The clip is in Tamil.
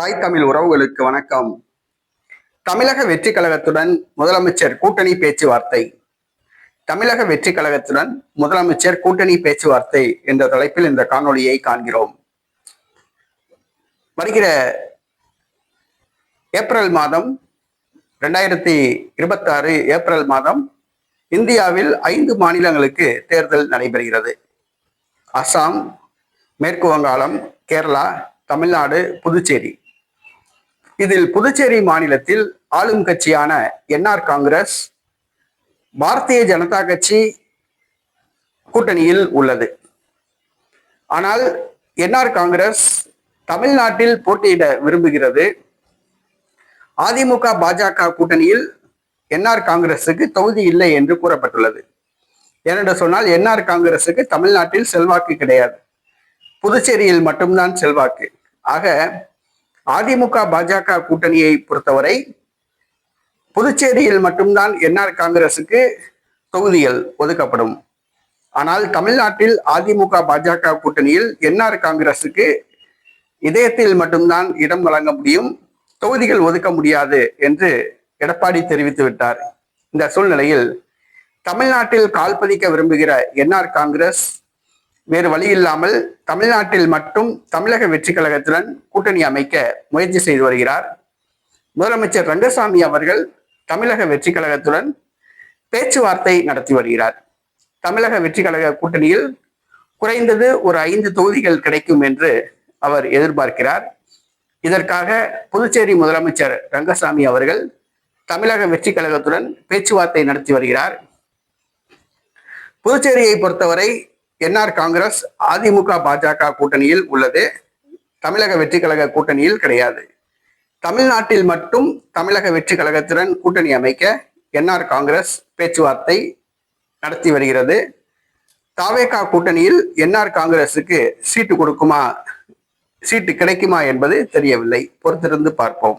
தாய் தமிழ் உறவுகளுக்கு வணக்கம். தமிழக வெற்றி கழகத்துடன் முதலமைச்சர் கூட்டணி பேச்சுவார்த்தை. தமிழக வெற்றி கழகத்துடன் முதலமைச்சர் கூட்டணி பேச்சுவார்த்தை என்ற தலைப்பில் இந்த காணொலியை காண்கிறோம். வருகிற ஏப்ரல் மாதம் ரெண்டாயிரத்தி இருபத்தாறு ஏப்ரல் மாதம் இந்தியாவில் ஐந்து மாநிலங்களுக்கு தேர்தல் நடைபெறுகிறது. அசாம் மேற்கு வங்காளம் கேரளா தமிழ்நாடு புதுச்சேரி. இதில் புதுச்சேரி மாநிலத்தில் ஆளும் கட்சியான என்ஆர் காங்கிரஸ் பாரதிய ஜனதா கட்சி கூட்டணியில் உள்ளது. ஆனால் என்ஆர் காங்கிரஸ் தமிழ்நாட்டில் போட்டியிட விரும்புகிறது. அதிமுக பாஜக கூட்டணியில் என்ஆர் காங்கிரசுக்கு தொகுதி இல்லை என்று கூறப்பட்டுள்ளது. ஏனென்று சொன்னால் என்ஆர் காங்கிரசுக்கு தமிழ்நாட்டில் செல்வாக்கு கிடையாது. புதுச்சேரியில் மட்டும்தான் செல்வாக்கு. ஆக அதிமுக பாஜக கூட்டணியை பொறுத்தவரை புதுச்சேரியில் மட்டும்தான் என்ஆர் காங்கிரசுக்கு தொகுதிகள் ஒதுக்கப்படும். ஆனால் தமிழ்நாட்டில் அதிமுக பாஜக கூட்டணியில் என்ஆர் காங்கிரசுக்கு இதயத்தில் மட்டும்தான் இடம் வழங்க முடியும் தொகுதிகள் ஒதுக்க முடியாது என்று எடப்பாடி தெரிவித்து விட்டார். இந்த சூழ்நிலையில் தமிழ்நாட்டில் கால் பதிக்க விரும்புகிற என்ஆர் காங்கிரஸ் வேறு வழி இல்லாமல் தமிழ்நாட்டில் மட்டும் தமிழக வெற்றி கழகத்துடன் கூட்டணி அமைக்க முயற்சி செய்து வருகிறார். முதலமைச்சர் ரங்கசாமி அவர்கள் தமிழக வெற்றி கழகத்துடன் பேச்சுவார்த்தை நடத்தி வருகிறார். தமிழக வெற்றி கழக கூட்டணியில் குறைந்தது ஒரு ஐந்து தொகுதிகள் கிடைக்கும் என்று அவர் எதிர்பார்க்கிறார். இதற்காக புதுச்சேரி முதலமைச்சர் ரங்கசாமி அவர்கள் தமிழக வெற்றி கழகத்துடன் பேச்சுவார்த்தை நடத்தி வருகிறார். புதுச்சேரியை பொறுத்தவரை என்ஆர் காங்கிரஸ் அதிமுக பாஜக கூட்டணியில் உள்ளது. தமிழக வெற்றி கழக கூட்டணியில் கிடையாது. தமிழ்நாட்டில் மட்டும் தமிழக வெற்றி கழகத்துடன் கூட்டணி அமைக்க என்ஆர் காங்கிரஸ் பேச்சுவார்த்தை நடத்தி வருகிறது. தாவேகா கூட்டணியில் என்ஆர் காங்கிரசுக்கு சீட்டு கொடுக்குமா சீட்டு கிடைக்குமா என்பது தெரியவில்லை. பொறுத்திருந்து பார்ப்போம்.